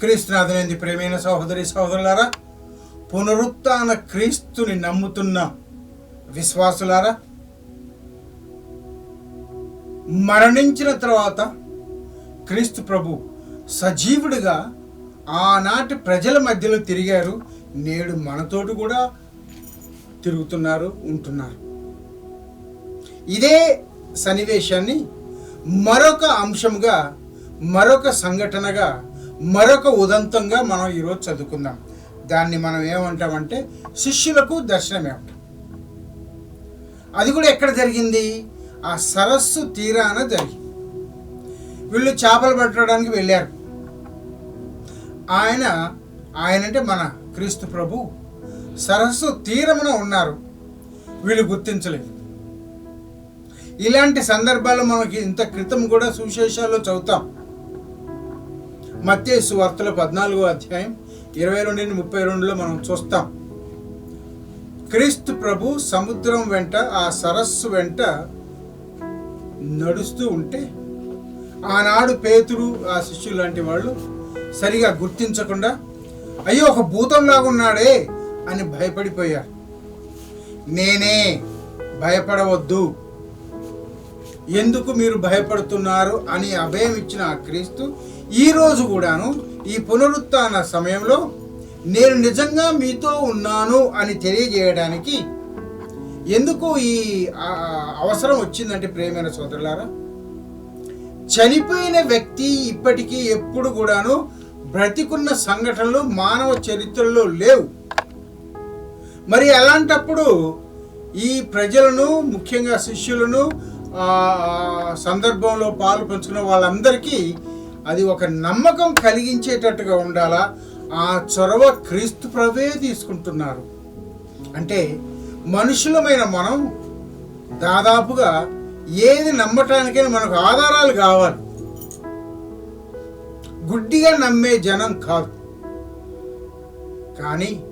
క్రీస్తునాథులైంది ప్రేమైన సహోదరి సహోదరులారా పునరుత్న క్రీస్తుని నమ్ముతున్న విశ్వాసులారా మరణించిన తర్వాత క్రీస్తు ప్రభు సజీవుడిగా ఆనాటి ప్రజల మధ్యలో తిరిగారు. నేడు మనతోటి కూడా తిరుగుతున్నారు ఉంటున్నారు. ఇదే సన్నివేశాన్ని మరొక అంశంగా మరొక సంఘటనగా మరొక ఉదంతంగా మనం ఈరోజు చదువుకుందాం. దాన్ని మనం ఏమంటామంటే శిష్యులకు దర్శనమేమంటాం అది కూడా ఎక్కడ జరిగింది? ఆ సరస్సు తీరాన జరిగింది. వీళ్ళు చేపలు పట్టడానికి వెళ్ళారు. ఆయన ఆయన అంటే మన క్రీస్తు ప్రభు సరస్సు తీరమున ఉన్నారు. వీళ్ళు గుర్తించలేదు. ఇలాంటి సందర్భాలు మనకి ఇంత క్రితం కూడా సువిశేషాల్లో చదువుతాం. మత్తేసు వార్తల పద్నాలుగో అధ్యాయం ఇరవై రెండు నుండి ముప్పై రెండులో మనం చూస్తాం. క్రీస్తు ప్రభు సముద్రం వెంట ఆ సరస్సు వెంట నడుస్తూ ఉంటే ఆనాడు పేతురు ఆ శిష్యులు లాంటి వాళ్ళు సరిగా గుర్తించకుండా అయ్యో ఒక భూతంలాగా ఉన్నాడే అని భయపడిపోయారు. నేనే భయపడవద్దు. ఎందుకు మీరు భయపడుతున్నారు అని అభయం ఇచ్చిన ఆ క్రీస్తు ఈరోజు కూడాను ఈ పునరుత్న సమయంలో నేను నిజంగా మీతో ఉన్నాను అని తెలియజేయడానికి ఎందుకు ఈ అవసరం వచ్చిందంటే ప్రేమైన సోదరులారా? చనిపోయిన వ్యక్తి ఇప్పటికీ ఎప్పుడు కూడాను బ్రతికున్న సంఘటనలు మానవ చరిత్రలో లేవు. మరి అలాంటప్పుడు ఈ ప్రజలను ముఖ్యంగా శిష్యులను సందర్భంలో పాలు పంచుకున్న వాళ్ళందరికీ అది ఒక నమ్మకం కలిగించేటట్టుగా ఉండాలా? ఆ చొరవ క్రీస్తు ప్రభే తీసుకుంటున్నారు. అంటే మనుషులమైన మనం దాదాపుగా ఏది నమ్మటానికైనా మనకు ఆధారాలు కావాలి. గుడ్డిగా నమ్మే జనం కాదు. కానీ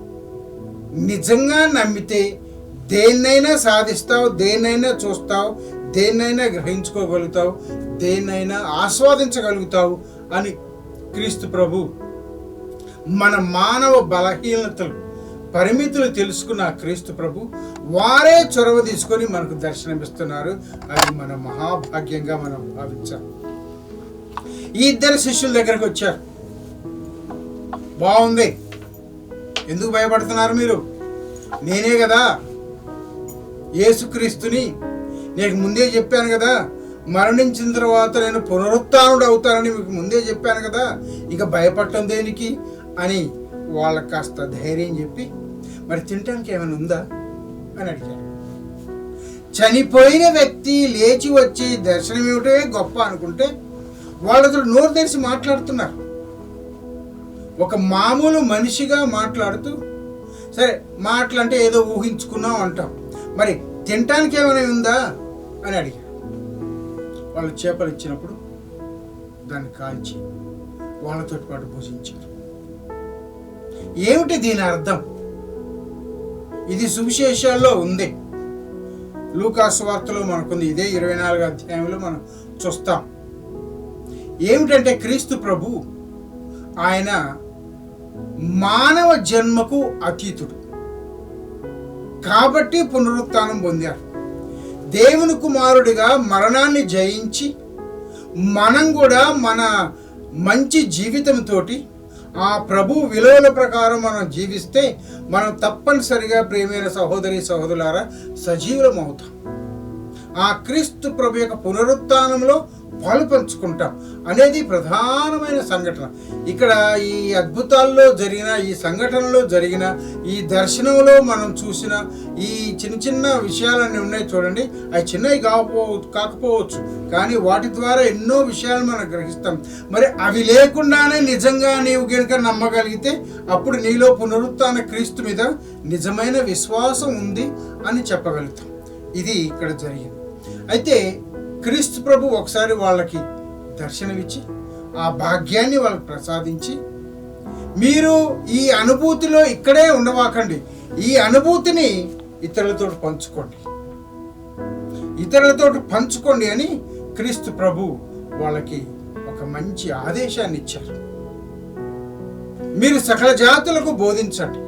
నిజంగా నమ్మితే దేన్నైనా సాధిస్తావు దేన్నైనా చూస్తావు దేన్నైనా గ్రహించుకోగలుగుతావు దేన్నైనా ఆస్వాదించగలుగుతావు అని క్రీస్తు ప్రభు మన మానవ బలహీనతలు పరిమితులు తెలుసుకున్న క్రీస్తు ప్రభు వారే చొరవ తీసుకొని మనకు దర్శనమిస్తున్నారు. అది మన మహాభాగ్యంగా మనం భావించాం. ఈ ఇద్దరు శిష్యుల దగ్గరకు వచ్చారు. బాగుంది. ఎందుకు భయపడుతున్నారు మీరు? నేనే కదా యేసుక్రీస్తుని నీకు ముందే చెప్పాను కదా మరణించిన తర్వాత నేను పునరుత్డు అవుతానని మీకు ముందే చెప్పాను కదా ఇక భయపడటం దేనికి అని వాళ్ళకి కాస్త ధైర్యం చెప్పి మరి తినటానికి ఏమైనా ఉందా అని అడిగారు. చనిపోయిన వ్యక్తి లేచి వచ్చి దర్శనం ఏమిటే గొప్ప అనుకుంటే వాళ్ళతో నోరు తెరిచి మాట్లాడుతున్నారు. ఒక మామూలు మనిషిగా మాట్లాడుతూ సరే మాటలంటే ఏదో ఊహించుకున్నాం అంటాం. మరి తినటానికి ఏమైనా ఉందా? అని అడిగారు వాళ్ళు చేపలు ఇచ్చినప్పుడు దాన్ని కాల్చి వాళ్ళతో పాటు భుజించారు. ఏమిటి దీని అర్థం? ఇది సువిశేషాల్లో ఉంది. లూకాస్ వార్తలో మనకుంది. ఇదే ఇరవై నాలుగు అధ్యాయంలో మనం చూస్తాం. ఏమిటంటే క్రీస్తు ప్రభు ఆయన మానవ జన్మకు అతీతుడు. కాబట్టి పునరుత్థానం పొందారు. దేవుని కుమారుడిగా మరణాన్ని జయించి మనం కూడా మన మంచి జీవితంతోటి ఆ ప్రభు విలువల ప్రకారం మనం జీవిస్తే మనం తప్పనిసరిగా ప్రేమైన సహోదరి సహోదరులారా సజీవులం అవుతాం ఆ క్రీస్తు ప్రభు యొక్క పునరుత్నంలో పాలుపంచుకుంటాం అనేది ప్రధానమైన సంఘటన. ఇక్కడ ఈ అద్భుతాల్లో జరిగిన ఈ సంఘటనలో జరిగిన ఈ దర్శనంలో మనం చూసిన ఈ చిన్న చిన్న విషయాలన్నీ ఉన్నాయి చూడండి. అవి చిన్నవి కాకపో కాకపోవచ్చు. కానీ వాటి ద్వారా ఎన్నో విషయాలు మనం గ్రహిస్తాం. మరి అవి లేకుండానే నిజంగా నీవు కనుక నమ్మగలిగితే అప్పుడు నీలో పునరుత్న క్రీస్తు మీద నిజమైన విశ్వాసం ఉంది అని చెప్పగలుగుతాం. ఇది ఇక్కడ జరిగింది. అయితే క్రీస్తు ప్రభు ఒకసారి వాళ్ళకి దర్శనమిచ్చి ఆ భాగ్యాన్ని వాళ్ళకి ప్రసాదించి మీరు ఈ అనుభూతిలో ఇక్కడే ఉండవాకండి. ఈ అనుభూతిని ఇతరులతో పంచుకోండి. ఇతరులతో పంచుకోండి అని క్రీస్తు ప్రభు వాళ్ళకి ఒక మంచి ఆదేశాన్ని ఇచ్చారు. మీరు సకల జాతులకు బోధించండి.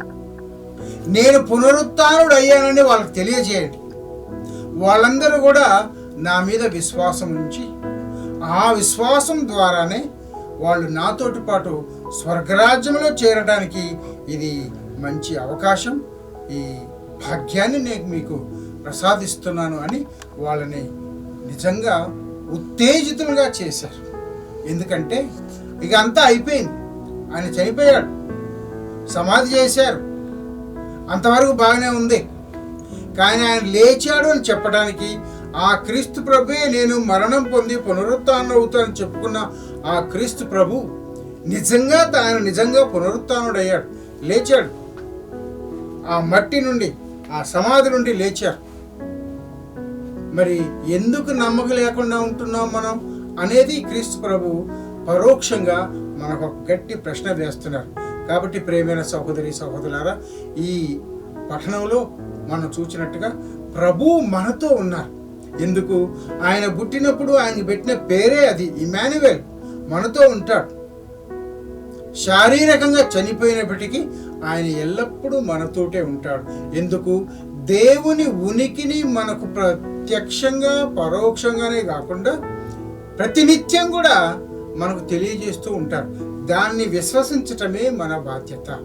నేను పునరుత్నుడు అయ్యానని వాళ్ళకి తెలియజేయండి. వాళ్ళందరూ కూడా నా మీద విశ్వాసం ఉంచి ఆ విశ్వాసం ద్వారానే వాళ్ళు నాతోటి పాటు స్వర్గరాజ్యంలో చేరడానికి ఇది మంచి అవకాశం ఈ భాగ్యాన్ని నేను మీకు ప్రసాదిస్తున్నాను అని వాళ్ళని నిజంగా ఉత్తేజితులుగా చేశారు. ఎందుకంటే ఇక అంతా అయిపోయింది. ఆయన చనిపోయాడు. సమాధి చేశారు. అంతవరకు బాగానే ఉంది. కానీ ఆయన లేచాడు అని చెప్పడానికి ఆ క్రీస్తు ప్రభువే నేను మరణం పొంది పునరుత్నం అవుతానని చెప్పుకున్న ఆ క్రీస్తు ప్రభు నిజంగా ఆయన నిజంగా పునరుత్థానుడయ్యాడు లేచాడు. ఆ మట్టి నుండి ఆ సమాధి నుండి లేచారు మరి ఎందుకు నమ్మకం లేకుండా ఉంటున్నాం మనం? అనేది క్రీస్తు ప్రభు పరోక్షంగా మనకు ఒక గట్టి ప్రశ్న వేస్తున్నారు. కాబట్టి ప్రేమైన సహోదరి సహోదరులారా ఈ పఠనంలో మనం చూసినట్టుగా ప్రభు మనతో ఉన్నారు. ఎందుకు? ఆయన పుట్టినప్పుడు ఆయన పెట్టిన పేరే అది ఇమాన్యువెల్ మనతో ఉంటాడు. శారీరకంగా చనిపోయినప్పటికీ ఆయన ఎల్లప్పుడూ మనతోటే ఉంటాడు. ఎందుకు? దేవుని ఉనికిని మనకు ప్రత్యక్షంగా పరోక్షంగానే కాకుండా ప్రతినిత్యం కూడా మనకు తెలియజేస్తూ ఉంటారు. దాన్ని విశ్వసించటమే మన బాధ్యత.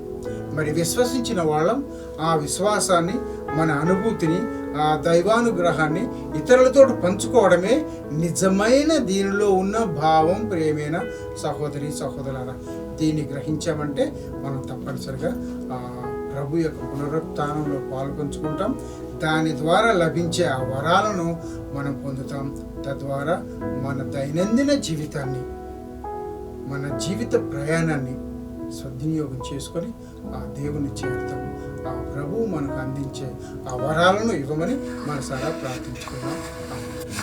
మరి విశ్వసించిన వాళ్ళం ఆ విశ్వాసాన్ని మన అనుభూతిని దైవానుగ్రహాన్ని ఇతరులతో పంచుకోవడమే నిజమైన దీనిలో ఉన్న భావం ప్రేమైన? సహోదరి సహోదరుల దీన్ని గ్రహించామంటే మనం తప్పనిసరిగా ఆ ప్రభు యొక్క పునరుత్నంలో పాల్పంచుకుంటాం. దాని ద్వారా లభించే ఆ వరాలను మనం పొందుతాం. తద్వారా మన దైనందిన జీవితాన్ని మన జీవిత ప్రయాణాన్ని సద్వినియోగం చేసుకొని ఆ దేవుని చేరుతాము ఆ ప్రభువు మనకు అందించే ఆ వరాలను ఇవ్వమని మనసారా ప్రార్థించుకున్నాం